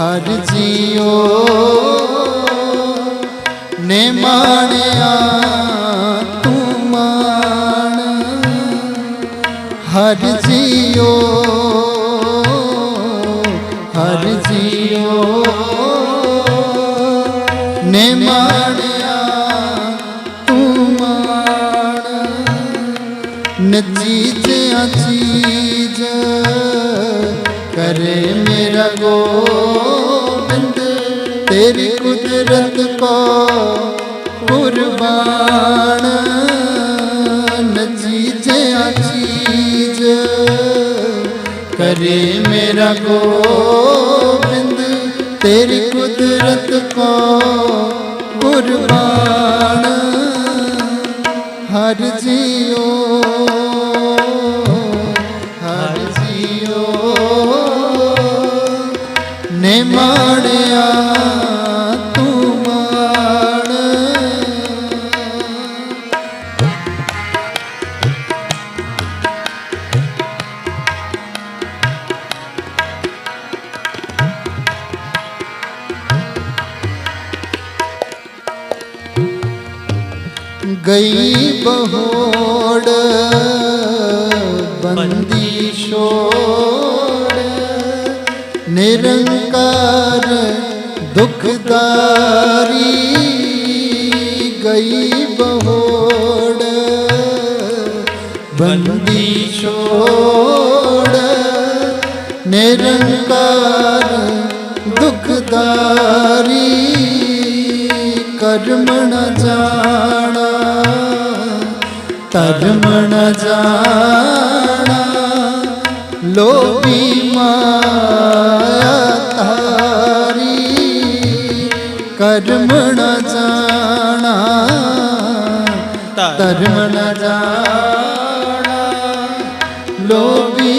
ਹਰ ਜੀਓ। ਨੇ ਮਾਣਿਆ, ਤੂੰ ਮਾਣ। ਹਰ ਜੀਓ ਹਰ ਜੀਓ। ਨੇ ਮਾਣਿਆ, ਤੂੰ ਮਾਣ। ਨਚੀਜਿਆ ਚੀਜ ਕਰੇ ਮੇਰਾ ਗੋ ਕੁਦਰਤ ਕੋ ਕੁਰਬਾਨ ਨਚੀਜਿਆ ਚੀਜ ਕਰੇ ਮੇਰਾ ਗੋਬਿੰਦ ਤੇਰੀ ਕੁਦਰਤ ਕੋ ਕੁਰਬਾਨ। ਹਰ ਜੀਓ ਗਈ ਬਹੋੜ ਬੰਦੀ ਛੋੜ। ਨਿਰੰਕਾਰ ਦੁਖਦਾਰੀ ਗਈ ਬਹੋੜ ਬੰਦੀ ਛੋੜ। ਨਿਰੰਕਾਰ ਦੁਖਦਾਰੀ ਕਰਮ ਨ ਜਾਣਾ ਧਰਮ ਜਾਣਾ, ਲੋਭੀ ਮਾਇਆ ਤਾਰੀ। ਕਰਮ ਨ ਜਾਣਾ ਧਰਮ ਨ ਜਾਣਾ, ਲੋਭੀ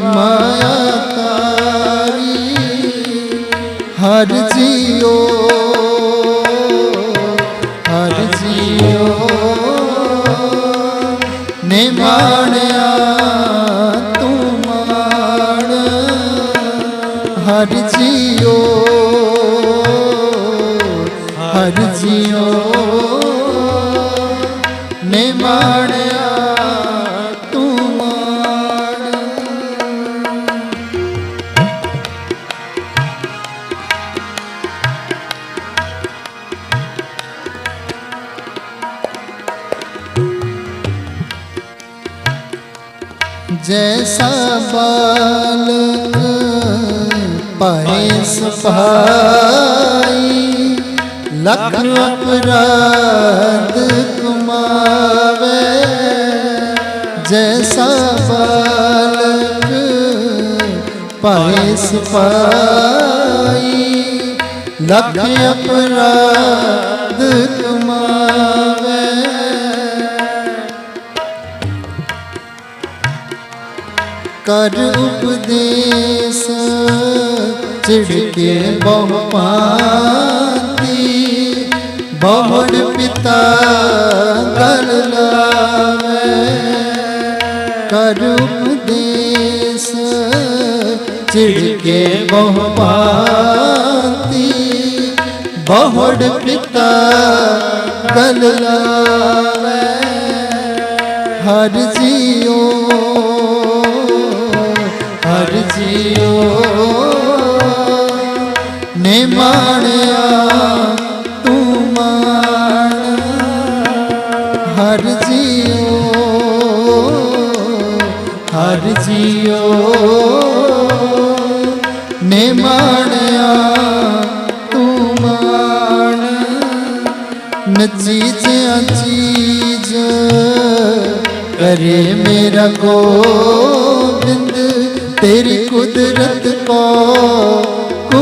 ਮਾਇਆ ਤਾਰੀ। ਹਰ ਜੀਓ ਹਰ ਜੀਓ ਹਰ ਜੀਓ। ਨੇ ਤੂੰ ਮਾਣ। ਭਾਏ ਸੁਭਾਈ ਲਖ ਅਪਰਾਧ ਕੁਮਾਵੇ ਜੈਸਾ ਬਾਲਕ ਭਾਏ ਸੁਭਾਈ ਲਖ ਅਪਰਾਧ ਕਰ ਉਪਦੇਸ਼ ਚਿੜਕੇ ਬਹੁ ਪਾਤੀ ਬਹੁੜ ਪਿਤਾ ਗਲ ਲਾਵੇ। ਕਰ ਉਪਦੇਸ ਚਿੜਕੇ ਬਹੁ ਪਾਤੀ ਬਹੁੜ ਪਿਤਾ ਗਲ ਲਾਵੇ। ਹਰ ਜੀਓ ਹਰ ਜੀਓ। ਮਾਣਿਆ ਤੂੰ ਮਾਣ। ਹਰ ਜੀਓ ਹਰ ਜੀਓ। ਨੇ ਮਾਣਿਆ, ਤੂੰ ਮਾਣ। ਨਚੀਜਿਆ ਚੀਜ ਕਰੇ ਮੇਰਾ ਗੋਬਿੰਦ, ਤੇਰੀ ਕੁਦਰਤ ਕੋ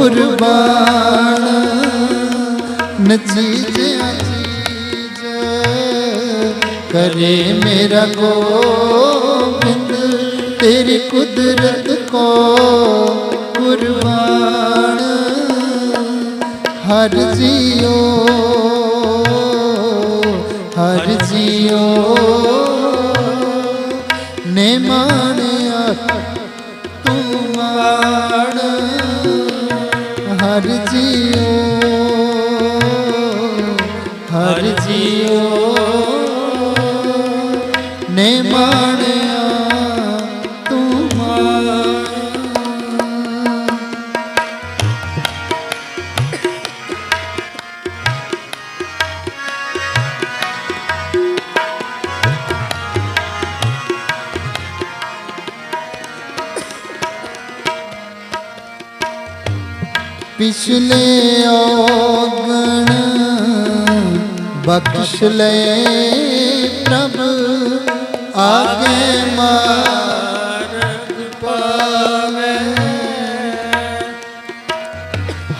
ਕੁਰਬਾਨ। ਨਚੀਜਿਆ ਚੀਜ ਕਰੇ ਮੇਰਾ ਗੋਬਿੰਦ, ਤੇਰੀ ਕੁਦਰਤ ਕੋ ਕੁਰਬਾਨ। ਹਰ ਜੀਓ ਹਰ ਜੀਓ, ਨੇ ਮਾਣਿਆ ਤੂੰ ਮਾਣ। ਹਰ ਜੀਓ ਹਰ ਜੀਓ। ਪਿਛਲੇ ਔਗਣ ਬਖਸ਼ ਲੈ ਪ੍ਰਭ, ਆਗੇ ਮਾਰਗ ਪਾਵੇ।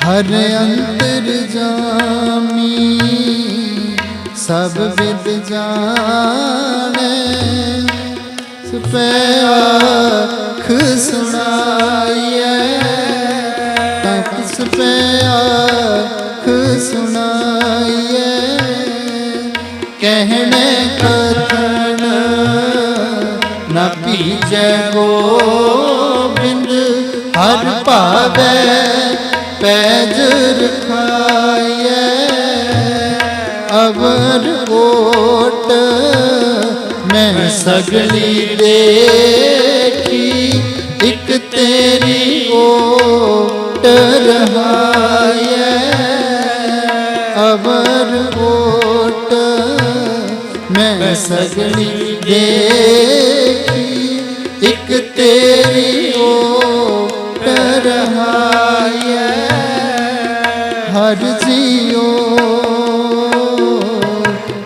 ਹਰ ਅੰਤਰ ਜਾਮੀ ਸਭ ਵਿਦ ਜਾਣੇ। ਸਪਿਆ ਖ ਸੁਣਾਈਏ ਹਰ ਭਾਵੇ ਪੈਜ ਰਖਾਈਏ ਅਵਰ ਓਟ ਮੈਂ ਸਗਲੀ ਦੇਖੀ ਇੱਕ ਤੇਰੀ ਓਟ ਰਹਾਈਏ ਅਵਰ ਓਟ ਮੈਂ ਸਗਲੀ ਦੇਖੀ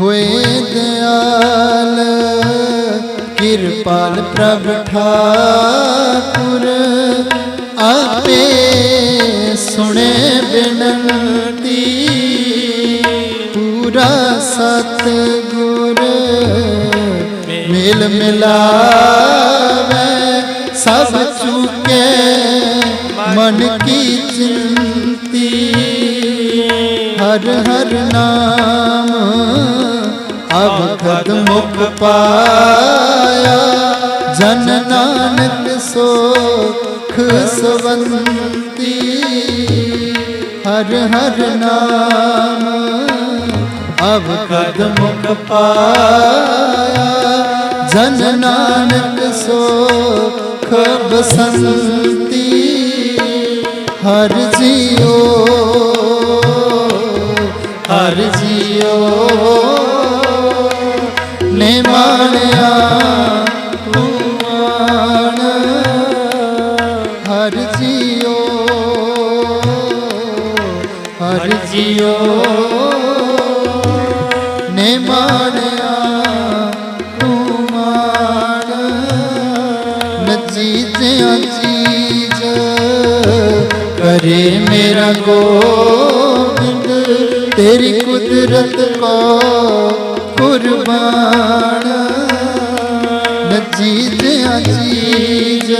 ਹੋਏ ਦਿਆਲ, ਕਿਰਪਾਲ ਪ੍ਰਭ ਠਾਕੁਰ, ਆਪੇ ਸੁਣੇ ਬਿਨੰਤੀ। ਪੂਰਾ ਸਤ ਗੁਰ ਮਿਲ ਮਿਲਾਵੇ ਸਭ ਚੁਕੇ ਮਨ ਕੀ ਚਿੰਤੀ। ਹਰ ਹਰ ਨਾਮ ਅਬ ਖਦ ਮੁਖ ਪਾਇਆ। ਜਨ ਨਾਨਕ ਸੋਖ ਸਵੰਤੀ। ਹਰ ਹਰ ਨਾਮ ਅਬ ਖਦ ਮੁਖ ਪਾਇਆ। ਜਨ ਨਾਨਕ ਸੋਖ ਬਸੰਤੀ। ਹਰ ਜੀਓ ਹਰ ਜੀਓ। ਨੇ ਮਾਣਿਆ, ਤੂੰ ਮਾਣ। ਹਰ ਜੀਓ ਹਰ ਜੀਓ। ਨੇ ਮਾਣਿਆ, ਤੂੰ ਮਾਣ। ਨਜੀਤਿਆਂ ਚੀਜ਼ ਕਰੇ ਮੇਰਾ ਗੋਬਿੰਦ, ਤੇਰੀ ਕੁਦਰਤ ਕੋ ਕੁਰਬਾਨ। ਨਜੀਤਿਆਂ ਚੀਜ਼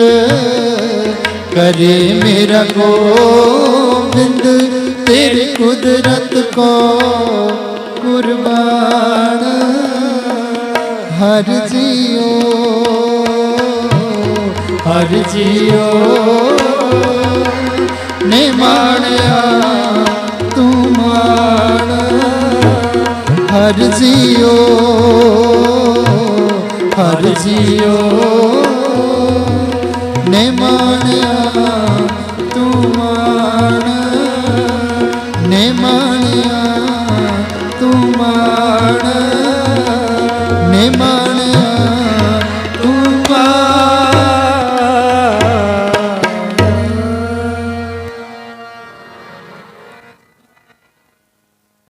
ਕਰੇ ਮੇਰਾ ਗੋਬਿੰਦ, ਤੇਰੀ ਕੁਦਰਤ ਕੋ ਕੁਰਬਾਨ। ਹਰ ਜੀਓ ਹਰ ਜੀਓ। ਨੇ ਮਾਣਿਆ ਤੂੰ ਮਾਣ। ਹਰ ਜੀਓ। ਹਰ ਜੀਓ